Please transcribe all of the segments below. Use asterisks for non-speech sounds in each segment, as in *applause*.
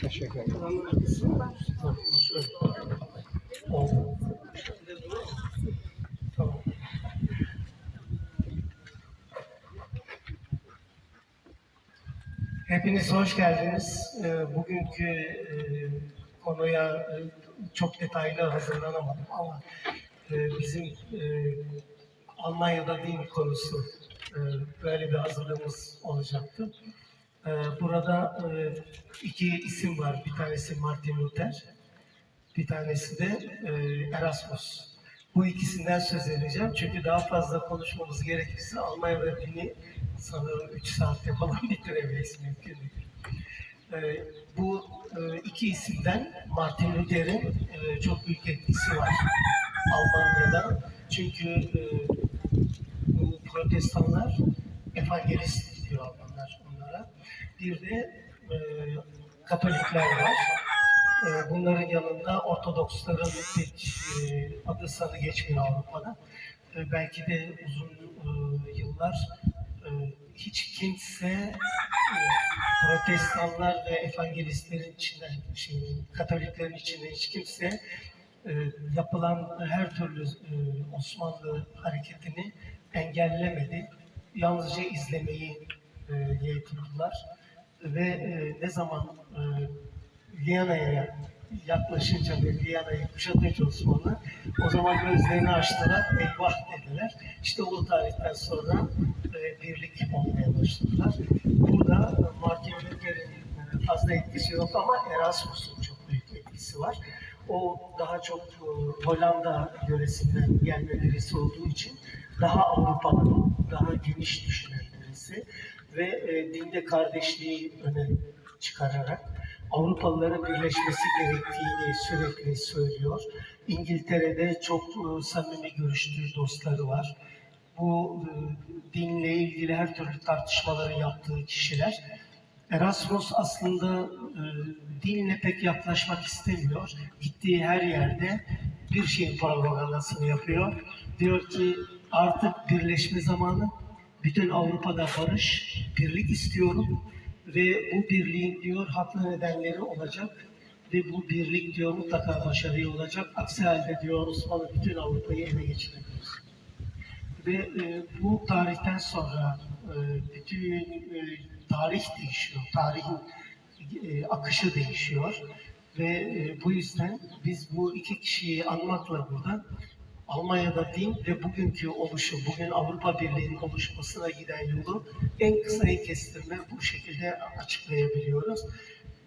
Teşekkür ederim. Hepiniz hoş geldiniz. Ee, Bugünkü e, konuya e, çok detaylı hazırlanamadım ama e, bizim e, Almanya'da din konusu böyle bir hazırlığımız olacaktı. Burada iki isim var. Bir tanesi Martin Luther, bir tanesi de Erasmus. Bu ikisinden söz edeceğim. Çünkü daha fazla konuşmamız gerekirse Almanya'da dini sanırım 3 saatte falan *laughs* bitiremeyiz mümkün değil. E, bu e, iki isimden Martin Luther'in e, çok büyük etkisi var Almanya'da. Çünkü e, bu protestanlar evangelist diyor Almanlar onlara. Bir de e, Katolikler var. E, bunların yanında Ortodoksların pek e, adı sanı geçmiyor Avrupa'da. E, belki de uzun e, yıllar e, hiç kimse protestanlar ve evangelistlerin içinden, şey, Katoliklerin içinde hiç kimse e, yapılan her türlü e, Osmanlı hareketini engellemedi. Yalnızca izlemeyi e, yetindiler. Ve e, ne zaman e, Viyana'ya yaklaşınca ve Viyana'yı kuşatınca Osmanlı, o zaman gözlerini açtılar, eyvah dediler. İşte o tarihten sonra e, birlik olmaya başladılar. Burada e, Luther'in e, fazla etkisi yok ama Erasmus'un çok büyük etkisi var. O daha çok e, Hollanda yöresinden gelme birisi olduğu için daha Avrupalı, daha geniş düşünen birisi ve e, dinde kardeşliği öne çıkararak Avrupalıların birleşmesi gerektiğini sürekli söylüyor. İngiltere'de çok e, samimi görüştüğü dostları var. Bu e, dinle ilgili her türlü tartışmaları yaptığı kişiler. Erasmus aslında e, dinle pek yaklaşmak istemiyor. Gittiği her yerde bir şeyin propagandasını yapıyor. Diyor ki artık birleşme zamanı, bütün Avrupa'da barış, birlik istiyorum ve bu birliğin diyor haklı nedenleri olacak ve bu birlik diyor mutlaka başarılı olacak. Aksi halde diyor Osmanlı bütün Avrupa'yı ele geçirebilir. Ve e, bu tarihten sonra e, bütün e, tarih değişiyor, tarihin e, akışı değişiyor ve e, bu yüzden biz bu iki kişiyi anmakla burada Almanya'da din ve bugünkü oluşum, bugün Avrupa Birliği'nin oluşmasına giden yolu en kısayı kestirme bu şekilde açıklayabiliyoruz.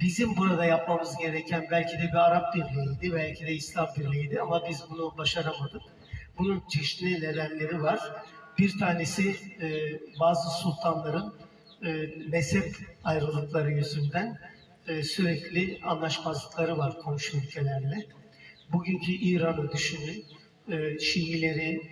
Bizim burada yapmamız gereken belki de bir Arap Birliği'ydi, belki de İslam Birliği'ydi ama biz bunu başaramadık. Bunun çeşitli nedenleri var. Bir tanesi e, bazı sultanların e, mezhep ayrılıkları yüzünden e, sürekli anlaşmazlıkları var komşu ülkelerle. Bugünkü İran'ı düşünün, e, Şiileri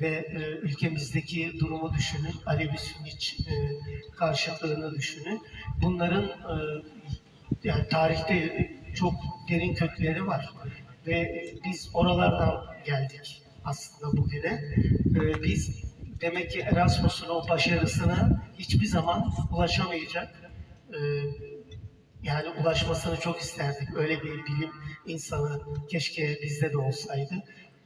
ve e, ülkemizdeki durumu düşünün, Alevi Sünniç e, karşıtlığını düşünün. Bunların e, yani tarihte çok derin kökleri var ve biz oralardan geldik aslında bugüne. E, biz demek ki Erasmus'un o başarısına hiçbir zaman ulaşamayacak. E, yani ulaşmasını çok isterdik. Öyle bir bilim insanı keşke bizde de olsaydı.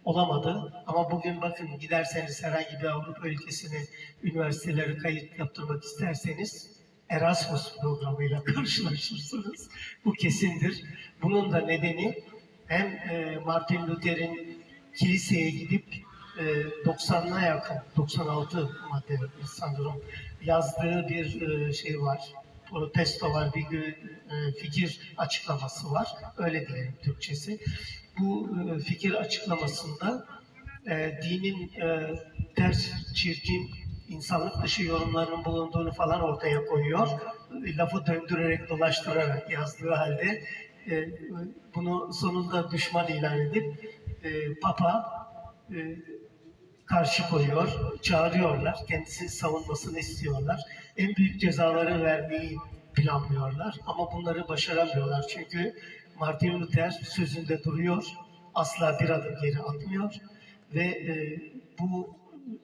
Olamadı. Ama bugün bakın giderseniz herhangi bir Avrupa ülkesine üniversitelere kayıt yaptırmak isterseniz Erasmus programıyla *laughs* karşılaşırsınız. Bu kesindir. Bunun da nedeni hem e, Martin Luther'in kiliseye gidip e, 90'ına yakın, 96 madde sanırım yazdığı bir e, şey var. Protesto var, bir e, fikir açıklaması var. Öyle diyelim Türkçesi. Bu e, fikir açıklamasında e, dinin e, ters, çirkin, insanlık dışı yorumlarının bulunduğunu falan ortaya koyuyor. Lafı döndürerek, dolaştırarak yazdığı halde e, bunu sonunda düşman ilan edip e, Papa e, karşı koyuyor, çağırıyorlar, kendisini savunmasını istiyorlar. En büyük cezaları vermeyi planlıyorlar ama bunları başaramıyorlar. Çünkü Martin Luther sözünde duruyor, asla bir adım geri atmıyor ve e, bu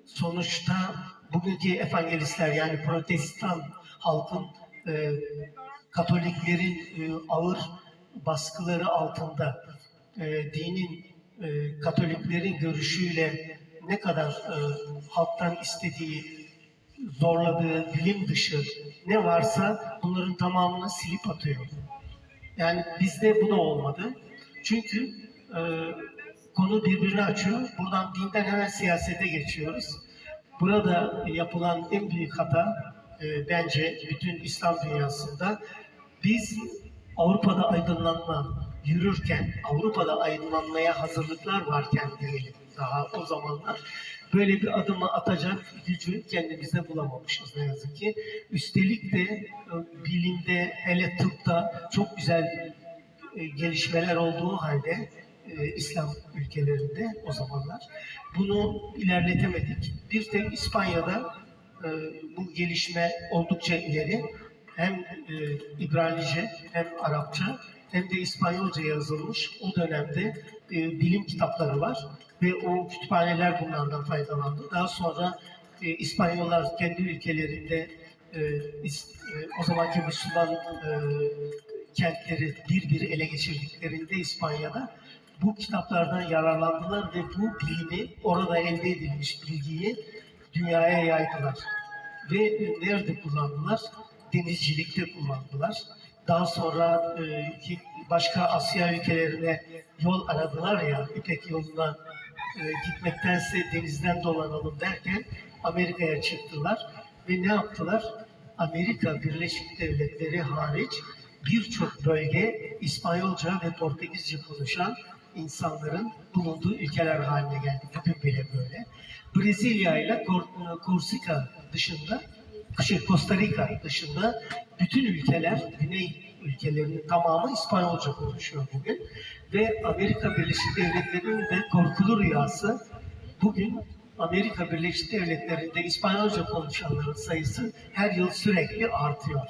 sonuçta bugünkü evangelistler yani protestan halkın e, Katoliklerin e, ağır baskıları altında e, dinin e, Katoliklerin görüşüyle ne kadar e, halktan istediği zorladığı bilim dışı ne varsa bunların tamamını silip atıyor. Yani bizde bu da olmadı. Çünkü e, konu birbirini açıyor. Buradan dinden hemen siyasete geçiyoruz. Burada yapılan en büyük hata e, bence bütün İslam dünyasında biz Avrupa'da aydınlanma yürürken, Avrupa'da aydınlanmaya hazırlıklar varken diyelim daha o zamanlar böyle bir adımı atacak gücü kendimizde bulamamışız ne yazık ki. Üstelik de e, bilimde hele tıpta çok güzel e, gelişmeler olduğu halde e, İslam ülkelerinde o zamanlar bunu ilerletemedik. Bir tek İspanya'da bu gelişme oldukça ileri. Hem İbranice hem Arapça hem de İspanyolca yazılmış o dönemde e, bilim kitapları var ve o kütüphaneler bunlardan faydalandı. Daha sonra e, İspanyollar kendi ülkelerinde e, e, o zamanki Müslüman e, kentleri bir bir ele geçirdiklerinde İspanya'da bu kitaplardan yararlandılar ve bu bilimi orada elde edilmiş bilgiyi dünyaya yaydılar. Ve e, nerede kullandılar? Denizcilikte kullandılar. Daha sonra e, başka Asya ülkelerine yol aradılar ya, İpek yoluna e, gitmektense denizden dolanalım derken Amerika'ya çıktılar ve ne yaptılar? Amerika Birleşik Devletleri hariç birçok bölge İspanyolca ve Portekizce konuşan insanların bulunduğu ülkeler haline geldi. Bugün bile böyle. Brezilya ile Kor- Korsika dışında, şey Costa Rica dışında bütün ülkeler, Güney ülkelerinin tamamı İspanyolca konuşuyor bugün. Ve Amerika Birleşik Devletleri'nin de korkulu rüyası bugün Amerika Birleşik Devletleri'nde İspanyolca konuşanların sayısı her yıl sürekli artıyor.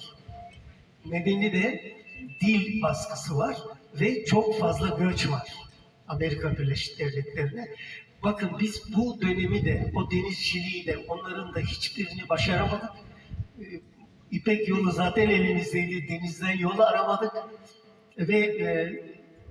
Nedeni de dil baskısı var ve çok fazla göç var Amerika Birleşik Devletleri'ne. Bakın biz bu dönemi de, o denizciliği de, onların da hiçbirini başaramadık. İpek yolu zaten elimizdeydi, denizden yolu aramadık. Ve e,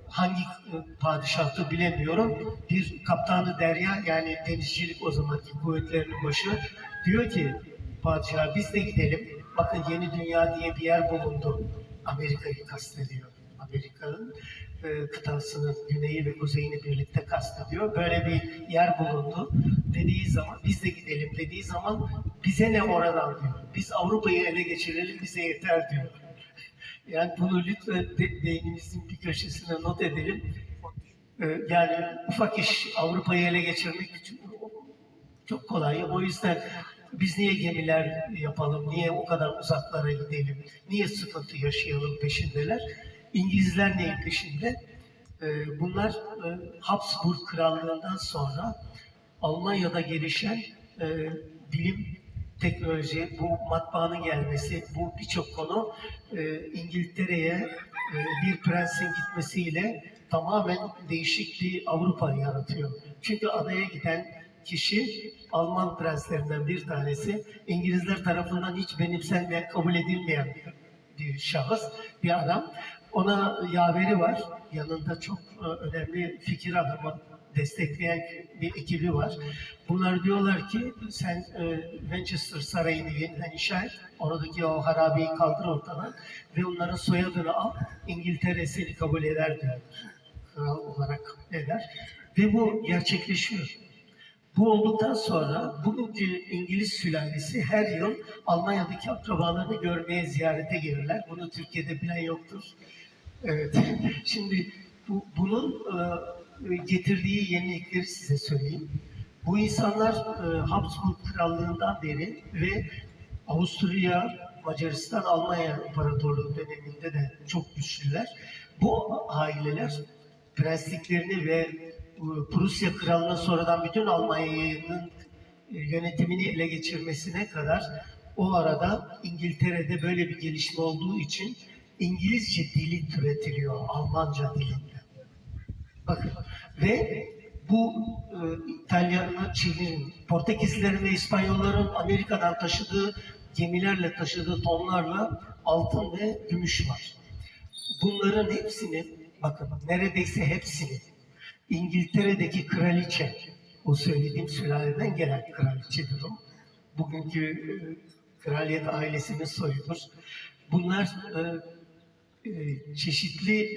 hangi e, padişahtı bilemiyorum. Bir kaptanı derya yani denizcilik o zamanki kuvvetlerinin başı diyor ki padişah biz de gidelim. Bakın yeni dünya diye bir yer bulundu. Amerika'yı kastediyor. Amerika'nın e, kıtasının güneyi ve kuzeyini birlikte kastediyor. Böyle bir yer bulundu dediği zaman biz de gidelim dediği zaman bize ne oradan diyor. Biz Avrupa'yı ele geçirelim bize yeter diyor. Yani bunu lütfen beynimizin bir köşesine not edelim. Ee, yani ufak iş Avrupa'yı ele geçirmek için çok kolay. O yüzden biz niye gemiler yapalım, niye o kadar uzaklara gidelim, niye sıkıntı yaşayalım peşindeler. İngilizler neyin peşinde? Ee, bunlar e, Habsburg Krallığından sonra Almanya'da gelişen e, bilim, teknoloji, bu matbaanın gelmesi, bu birçok konu e, İngiltere'ye e, bir prensin gitmesiyle tamamen değişik bir Avrupa yaratıyor. Çünkü adaya giden kişi Alman prenslerinden bir tanesi İngilizler tarafından hiç benimsenmeyen, kabul edilmeyen bir, şahıs, bir adam. Ona yaveri var. Yanında çok e, önemli fikir adamı destekleyen bir ekibi var. Bunlar diyorlar ki sen e, Manchester Sarayı'nı yeniden inşa et. Oradaki o harabeyi kaldır ortadan ve onların soyadını al. İngiltere seni kabul eder diyor. Kral olarak eder. Ve bu gerçekleşiyor. Bu olduktan sonra bugünkü İngiliz sülalesi her yıl Almanya'daki akrabalarını görmeye ziyarete gelirler. Bunu Türkiye'de bilen yoktur. Evet. *laughs* Şimdi bu, bunun e, getirdiği yenilikleri size söyleyeyim. Bu insanlar e, Habsburg Krallığından beri ve Avusturya, Macaristan, Almanya İmparatorluğu döneminde de çok güçlüler. Bu aileler prensliklerini ve e, Prusya Krallığı sonradan bütün Almanya'nın e, yönetimini ele geçirmesine kadar o arada İngiltere'de böyle bir gelişme olduğu için İngilizce dili türetiliyor Almanca dilinde. Bakın ve bu e, İtalyanlar, Çin'in, Portekizlilerin ve İspanyolların Amerika'dan taşıdığı gemilerle taşıdığı tonlarla altın ve gümüş var. Bunların hepsini, bakın neredeyse hepsini İngiltere'deki kraliçe, o söylediğim sülaleden gelen kraliçedir o. Bugünkü e, kraliyet ailesinin soyudur. Bunlar e, e, çeşitli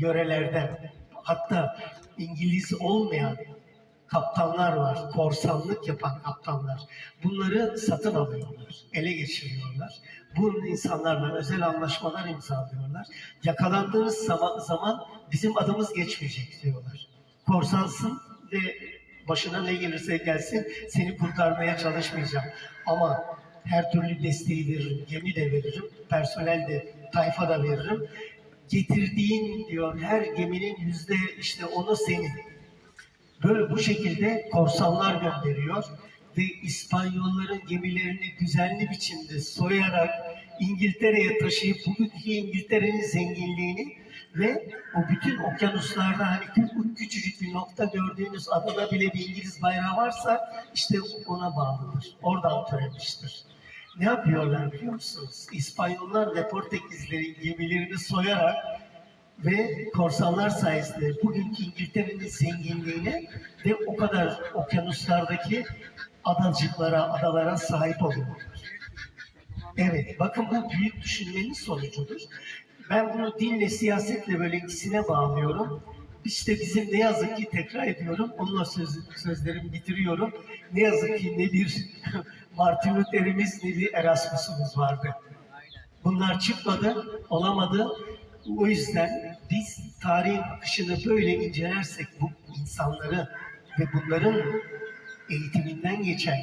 yörelerden, hatta İngiliz olmayan kaptanlar var, korsanlık yapan kaptanlar. Bunları satın alıyorlar, ele geçiriyorlar. Bu insanlarla özel anlaşmalar imzalıyorlar. Yakalandığınız zaman, zaman bizim adımız geçmeyecek diyorlar. Korsansın ve başına ne gelirse gelsin seni kurtarmaya çalışmayacağım. Ama her türlü desteği veririm, gemi de veririm, personel de, tayfa da veririm. Getirdiğin diyor her geminin yüzde işte onu senin. Böyle bu şekilde korsanlar gönderiyor ve İspanyolların gemilerini düzenli biçimde soyarak İngiltere'ye taşıyıp bugünkü İngiltere'nin zenginliğini ve o bütün okyanuslarda hani kü- küçücük bir nokta gördüğünüz adada bile bir İngiliz bayrağı varsa işte ona bağlıdır. Oradan türemiştir. Ne yapıyorlar biliyor musunuz? İspanyollar ve Portekizlerin gemilerini soyarak ve korsanlar sayesinde bugünkü İngiltere'nin zenginliğine ve o kadar okyanuslardaki adacıklara, adalara sahip oluyorlar. Evet, bakın bu büyük düşünmenin sonucudur. Ben bunu dinle, siyasetle böyle ikisine bağlıyorum. İşte bizim ne yazık ki tekrar ediyorum, onunla söz, sözlerimi bitiriyorum. Ne yazık ki ne bir *laughs* Martin Luther'imiz ne bir Erasmus'umuz vardı. Bunlar çıkmadı, olamadı. O yüzden biz tarihin akışını böyle incelersek bu insanları ve bunların eğitiminden geçen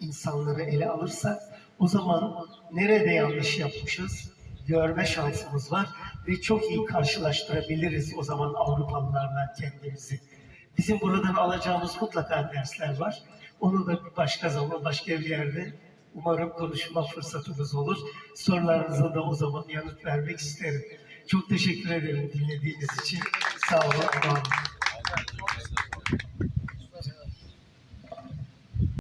insanları ele alırsak o zaman nerede yanlış yapmışız görme şansımız var ve çok iyi karşılaştırabiliriz o zaman Avrupalılarla kendimizi. Bizim buradan alacağımız mutlaka dersler var. Onu da bir başka zaman, başka bir yerde umarım konuşma fırsatımız olur. Sorularınıza da o zaman yanıt vermek isterim. Çok teşekkür ederim dinlediğiniz için. Sağ olun.